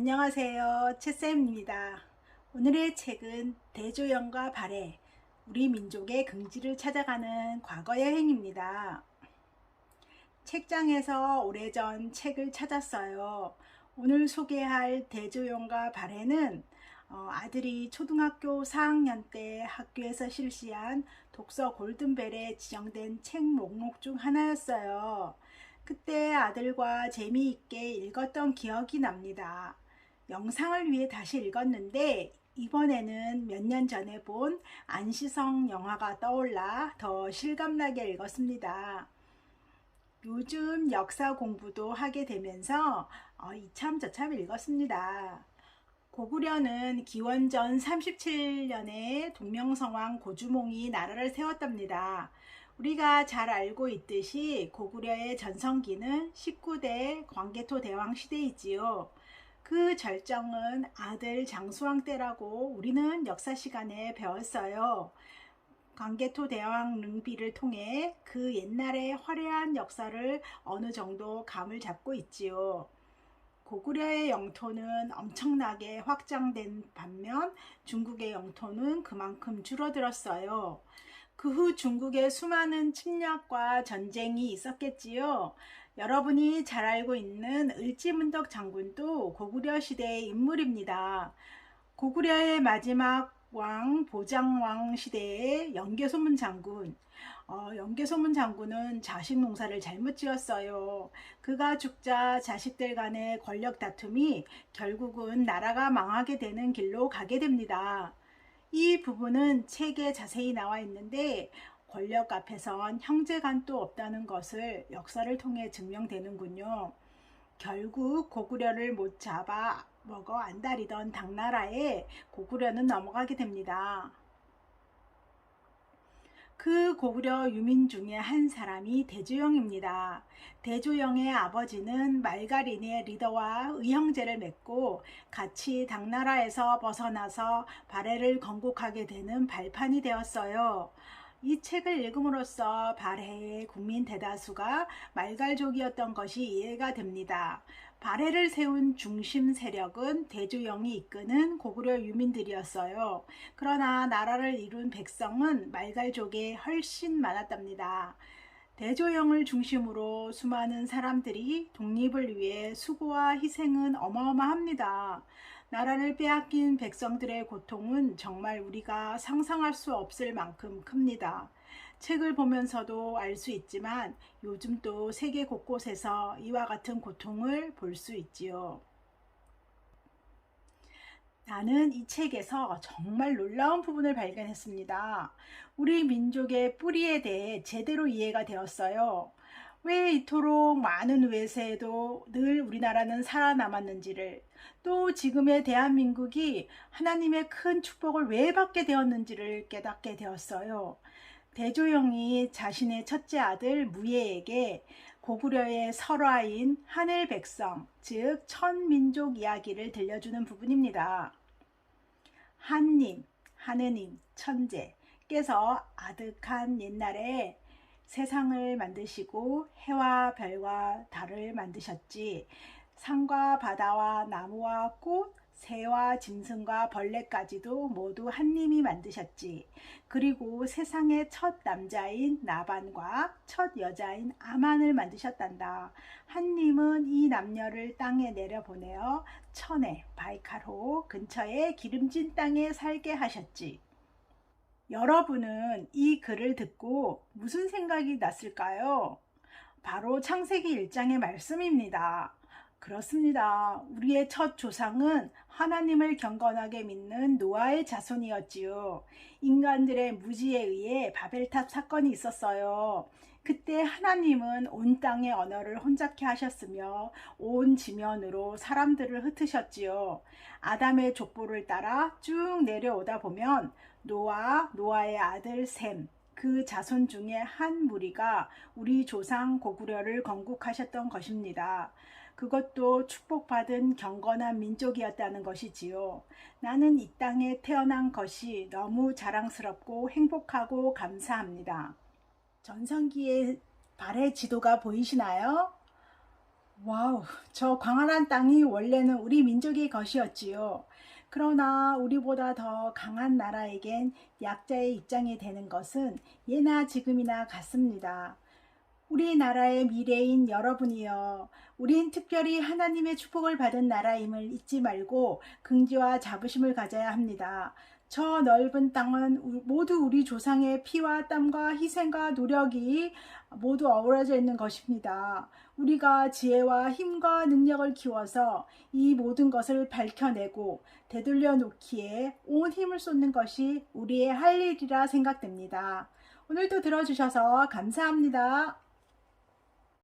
안녕하세요. 채쌤입니다. 오늘의 책은 대조영과 발해, 우리 민족의 긍지를 찾아가는 과거 여행입니다. 책장에서 오래전 책을 찾았어요. 오늘 소개할 대조영과 발해는 어, 아들이 초등학교 4학년 때 학교에서 실시한 독서 골든벨에 지정된 책 목록 중 하나였어요. 그때 아들과 재미있게 읽었던 기억이 납니다. 영상을 위해 다시 읽었는데 이번에는 몇 년 전에 본 안시성 영화가 떠올라 더 실감나게 읽었습니다. 요즘 역사 공부도 하게 되면서 어, 이참 저참 읽었습니다. 고구려는 기원전 37년에 동명성왕 고주몽이 나라를 세웠답니다. 우리가 잘 알고 있듯이 고구려의 전성기는 19대 광개토 대왕 시대이지요. 그 절정은 아들 장수왕 때라고 우리는 역사 시간에 배웠어요. 광개토 대왕 릉비를 통해 그 옛날의 화려한 역사를 어느 정도 감을 잡고 있지요. 고구려의 영토는 엄청나게 확장된 반면 중국의 영토는 그만큼 줄어들었어요. 그 후 중국의 수많은 침략과 전쟁이 있었겠지요. 여러분이 잘 알고 있는 을지문덕 장군도 고구려 시대의 인물입니다. 고구려의 마지막 왕 보장왕 시대의 영계소문 장군. 어, 영계소문 장군은 자식 농사를 잘못 지었어요. 그가 죽자 자식들 간의 권력 다툼이 결국은 나라가 망하게 되는 길로 가게 됩니다. 이 부분은 책에 자세히 나와 있는데 권력 앞에선 형제간도 없다는 것을 역사를 통해 증명되는군요. 결국 고구려를 못 잡아 먹어 안달이던 당나라에 고구려는 넘어가게 됩니다. 그 고구려 유민 중에 한 사람이 대조영입니다. 대조영의 아버지는 말가린의 리더와 의형제를 맺고 같이 당나라에서 벗어나서 발해를 건국하게 되는 발판이 되었어요. 이 책을 읽음으로써 발해의 국민 대다수가 말갈족이었던 것이 이해가 됩니다. 발해를 세운 중심 세력은 대조영이 이끄는 고구려 유민들이었어요. 그러나 나라를 이룬 백성은 말갈족에 훨씬 많았답니다. 대조영을 중심으로 수많은 사람들이 독립을 위해 수고와 희생은 어마어마합니다. 나라를 빼앗긴 백성들의 고통은 정말 우리가 상상할 수 없을 만큼 큽니다. 책을 보면서도 알 수 있지만 요즘 또 세계 곳곳에서 이와 같은 고통을 볼 수 있지요. 나는 이 책에서 정말 놀라운 부분을 발견했습니다. 우리 민족의 뿌리에 대해 제대로 이해가 되었어요. 왜 이토록 많은 외세에도 늘 우리나라는 살아남았는지를 또 지금의 대한민국이 하나님의 큰 축복을 왜 받게 되었는지를 깨닫게 되었어요. 대조영이 자신의 첫째 아들 무예에게 고구려의 설화인 하늘 백성, 즉 천민족 이야기를 들려주는 부분입니다. 한님, 하느님, 천재께서 아득한 옛날에 세상을 만드시고 해와 별과 달을 만드셨지. 산과 바다와 나무와 꽃, 새와 짐승과 벌레까지도 모두 한님이 만드셨지. 그리고 세상의 첫 남자인 나반과 첫 여자인 아만을 만드셨단다. 한님은 이 남녀를 땅에 내려보내어 천에 바이칼호 근처의 기름진 땅에 살게 하셨지. 여러분은 이 글을 듣고 무슨 생각이 났을까요? 바로 창세기 1장의 말씀입니다. 그렇습니다. 우리의 첫 조상은 하나님을 경건하게 믿는 노아의 자손이었지요. 인간들의 무지에 의해 바벨탑 사건이 있었어요. 그때 하나님은 온 땅의 언어를 혼잡케 하셨으며 온 지면으로 사람들을 흩으셨지요. 아담의 족보를 따라 쭉 내려오다 보면 노아, 노아의 아들 셈, 그 자손 중에 한 무리가 우리 조상 고구려를 건국하셨던 것입니다. 그것도 축복받은 경건한 민족이었다는 것이지요. 나는 이 땅에 태어난 것이 너무 자랑스럽고 행복하고 감사합니다. 전성기의 발해 지도가 보이시나요? 와우, 저 광활한 땅이 원래는 우리 민족의 것이었지요. 그러나 우리보다 더 강한 나라에겐 약자의 입장이 되는 것은 예나 지금이나 같습니다. 우리나라의 미래인 여러분이여, 우린 특별히 하나님의 축복을 받은 나라임을 잊지 말고 긍지와 자부심을 가져야 합니다. 저 넓은 땅은 우- 모두 우리 조상의 피와 땀과 희생과 노력이 모두 어우러져 있는 것입니다. 우리가 지혜와 힘과 능력을 키워서 이 모든 것을 밝혀내고 되돌려 놓기에 온 힘을 쏟는 것이 우리의 할 일이라 생각됩니다. 오늘도 들어주셔서 감사합니다.